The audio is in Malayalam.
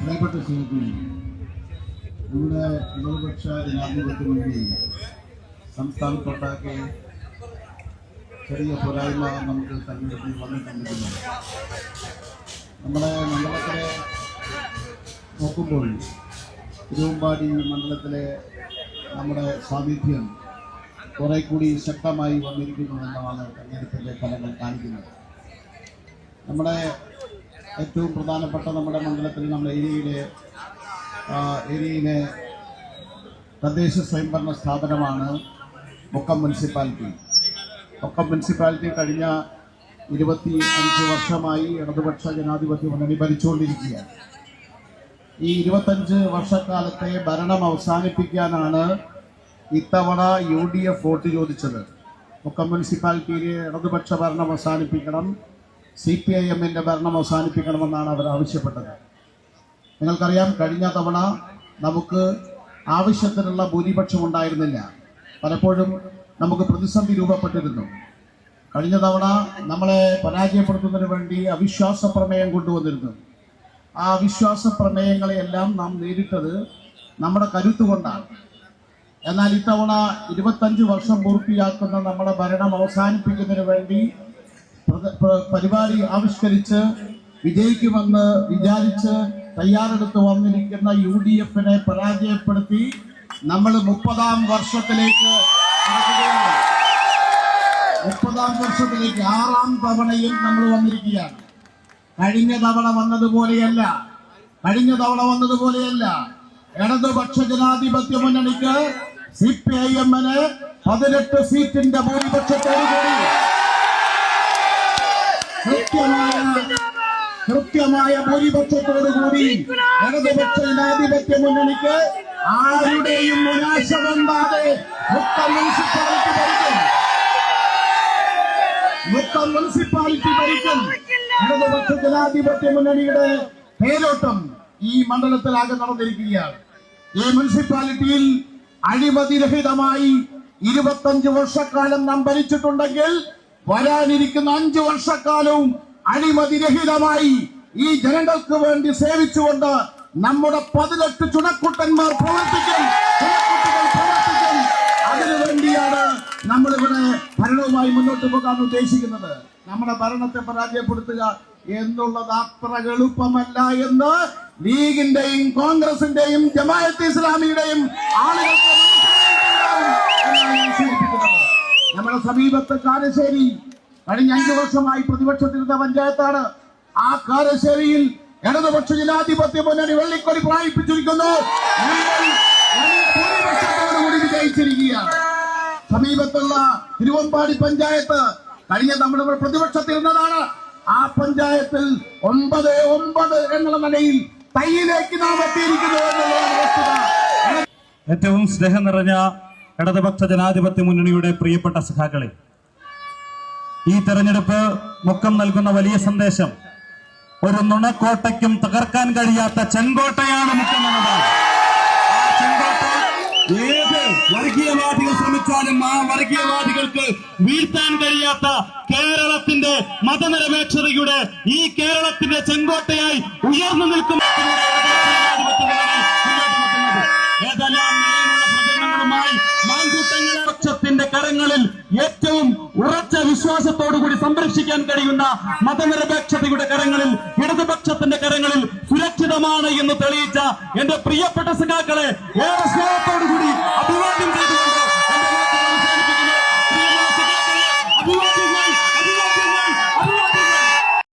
പ്രിയപ്പെട്ട സുഹൃത്തുക്കളെ നമ്മുടെ ഇടതുപക്ഷ ജനാധിപത്യ മുന്നണി സംസ്ഥാനത്തൊട്ടാകെ ചെറിയ പോരായ്മ നമുക്ക് തെരഞ്ഞെടുപ്പിൽ വന്നിട്ടുണ്ടെങ്കിലും നമ്മുടെ മണ്ഡലത്തിലെ നോക്കുമ്പോൾ തിരുവമ്പാടി മണ്ഡലത്തിലെ നമ്മുടെ സാന്നിധ്യം കുറെ കൂടി ശക്തമായി വന്നിരിക്കുന്നു എന്നതാണ് തെരഞ്ഞെടുപ്പിന്റെ ഫലങ്ങൾ കാണിക്കുന്നത്. നമ്മുടെ ഏറ്റവും പ്രധാനപ്പെട്ട നമ്മുടെ മണ്ഡലത്തിൽ നമ്മുടെ ഏരിയയിലെ ഏരിയയിലെ തദ്ദേശ സ്വയംഭരണ സ്ഥാപനമാണ് മുക്കം മുനിസിപ്പാലിറ്റി. മുക്കം മുനിസിപ്പാലിറ്റി കഴിഞ്ഞ ഇരുപത്തി അഞ്ച് വർഷമായി ഇടതുപക്ഷ ജനാധിപത്യ മുന്നണി ഭരിച്ചുകൊണ്ടിരിക്കുകയാണ്. ഈ ഇരുപത്തഞ്ച് വർഷക്കാലത്തെ ഭരണം അവസാനിപ്പിക്കാനാണ് ഇത്തവണ യു ഡി എഫ് വോട്ട് ചോദിച്ചത്. മുക്കം മുനിസിപ്പാലിറ്റിയിലെ ഇടതുപക്ഷ ഭരണം അവസാനിപ്പിക്കണം സി പി ഐ എമ്മിന്റെ ഭരണം അവസാനിപ്പിക്കണമെന്നാണ് അവർ ആവശ്യപ്പെട്ടത്. നിങ്ങൾക്കറിയാം കഴിഞ്ഞ തവണ നമുക്ക് ആവശ്യത്തിനുള്ള ഭൂരിപക്ഷം ഉണ്ടായിരുന്നില്ല. പലപ്പോഴും നമുക്ക് പ്രതിസന്ധി രൂപപ്പെട്ടിരുന്നു. കഴിഞ്ഞ തവണ നമ്മളെ പരാജയപ്പെടുത്തുന്നതിന് വേണ്ടി അവിശ്വാസ പ്രമേയം കൊണ്ടുവന്നിരുന്നു. ആ അവിശ്വാസ പ്രമേയങ്ങളെയെല്ലാം നാം നേരിട്ടത് നമ്മുടെ കരുത്തുകൊണ്ടാണ് എന്നാൽ ഇത്തവണ ഇരുപത്തഞ്ച് വർഷം പൂർത്തിയാക്കുന്ന നമ്മുടെ ഭരണം അവസാനിപ്പിക്കുന്നതിന് വേണ്ടി പരിപാടി ആവിഷ്കരിച്ച് വിജയിക്കുമെന്ന് വിചാരിച്ച് തയ്യാറെടുത്ത് വന്നിരിക്കുന്ന യു ഡി എഫിനെ പരാജയപ്പെടുത്തി നമ്മൾ മുപ്പതാം വർഷത്തിലേക്ക് മുപ്പതാം വർഷത്തിലേക്ക് ആറാം തവണയും നമ്മൾ വന്നിരിക്കുകയാണ്. കഴിഞ്ഞ തവണ വന്നതുപോലെയല്ല. കഴിഞ്ഞ തവണ വന്നതുപോലെയല്ല. ഇടതുപക്ഷ ജനാധിപത്യ മുന്നണിക്ക് സി പി ഐ എമ്മിന് പതിനെട്ട് സീറ്റിന്റെ ഭൂരിപക്ഷത്തോടു കൂടി. കൃത്യമായ കൃത്യമായ ഭൂരിപക്ഷത്തോടു ഇടതുപക്ഷ ജനാധിപത്യ മുന്നണിക്ക് ആരുടെയും കൊണ്ടാതെ മുക്കം മുനിസിപ്പാലിറ്റി ഭരിക്കും. മുക്കം മുനിസിപ്പാലിറ്റി ഭരിക്കും. ഇടതുപക്ഷ ജനാധിപത്യ മുന്നണിയുടെ പേരോട്ടം ഈ മണ്ഡലത്തിലാകെ നടന്നിരിക്കുകയാണ്. ഈ മുനിസിപ്പാലിറ്റിയിൽ അഴിമതിരഹിതമായി ഇരുപത്തഞ്ച് വർഷക്കാലം നാം ഭരിച്ചിട്ടുണ്ടെങ്കിൽ വരാനിരിക്കുന്ന അഞ്ച് വർഷക്കാലവും അഴിമതിരഹിതമായി ഈ ജനങ്ങൾക്ക് വേണ്ടി സേവിച്ചുകൊണ്ട് നമ്മുടെ പതിനെട്ട് ചുണക്കുട്ടന്മാർ പ്രവർത്തിക്കും. ചുണക്കുട്ടികൾ പ്രവർത്തിക്കും. അതിനു വേണ്ടിയാണ് നമ്മളിവിടെ ഭരണവുമായി മുന്നോട്ട് പോകാൻ ഉദ്ദേശിക്കുന്നത്. നമ്മുടെ ഭരണത്തെ പരാജയപ്പെടുത്തുക എന്നുള്ളത് അത്ര എളുപ്പമല്ല എന്ന് ലീഗിന്റെയും കോൺഗ്രസിന്റെയും ജമാഅത്ത് ഇസ്ലാമിയുടെയും ആളുകൾക്ക് നമ്മുടെ സമീപത്ത് കാരശ്ശേരി കഴിഞ്ഞ അഞ്ചു വർഷമായി പ്രതിപക്ഷത്തിരുന്ന പഞ്ചായത്താണ്. ആ കാരശ്ശേരിയിൽ ഇടതുപക്ഷ ജനാധിപത്യ മുന്നണി വെള്ളിക്കൊടി പ്രായിപ്പിച്ചിരിക്കുന്നു വിജയിച്ചിരിക്കുകയാണ് സമീപത്തുള്ള തിരുവമ്പാടി പഞ്ചായത്ത് കഴിഞ്ഞ നമ്മുടെ പ്രതിപക്ഷത്തിൽ നിന്നതാണ് ആ പഞ്ചായത്തിൽ ഒമ്പത് ഒമ്പത് എന്നുള്ള നിലയിൽ തൈയിലേക്ക് നാം എത്തിയിരിക്കുന്നു ഏറ്റവും സ്നേഹം നിറഞ്ഞ ഇടതുപക്ഷ ജനാധിപത്യ മുന്നണിയുടെ പ്രിയപ്പെട്ട സഖാക്കളെ ഈ തെരഞ്ഞെടുപ്പ് മുക്കം നൽകുന്ന വലിയ സന്ദേശം ഒരു നുണക്കോട്ടയ്ക്കും തകർക്കാൻ കഴിയാത്ത ചെങ്കോട്ടയാണ് മുഖ്യമന്ത്രി. ആ ചെങ്കോട്ട ഏത് വർഗീയവാദികൾ ശ്രമിച്ചാലും ആ വർഗീയവാദികൾക്ക് വീഴ്ത്താൻ കഴിയാത്ത കേരളത്തിന്റെ മതനിരപേക്ഷതയുടെ ഈ കേരളത്തിന്റെ ചെങ്കോട്ടയായി ഉയർന്നു നിൽക്കുന്ന ഏറ്റവും ഉറച്ച വിശ്വാസത്തോടുകൂടി സംരക്ഷിക്കാൻ കഴിയുന്ന മതനിരപേക്ഷതയുടെ കരങ്ങളിൽ ഇടതുപക്ഷത്തിന്റെ കരങ്ങളിൽ സുരക്ഷിതമാണ് എന്ന് തെളിയിച്ച എന്റെ പ്രിയപ്പെട്ട സഖാക്കളെ ഏറെ സ്നേഹത്തോടുകൂടി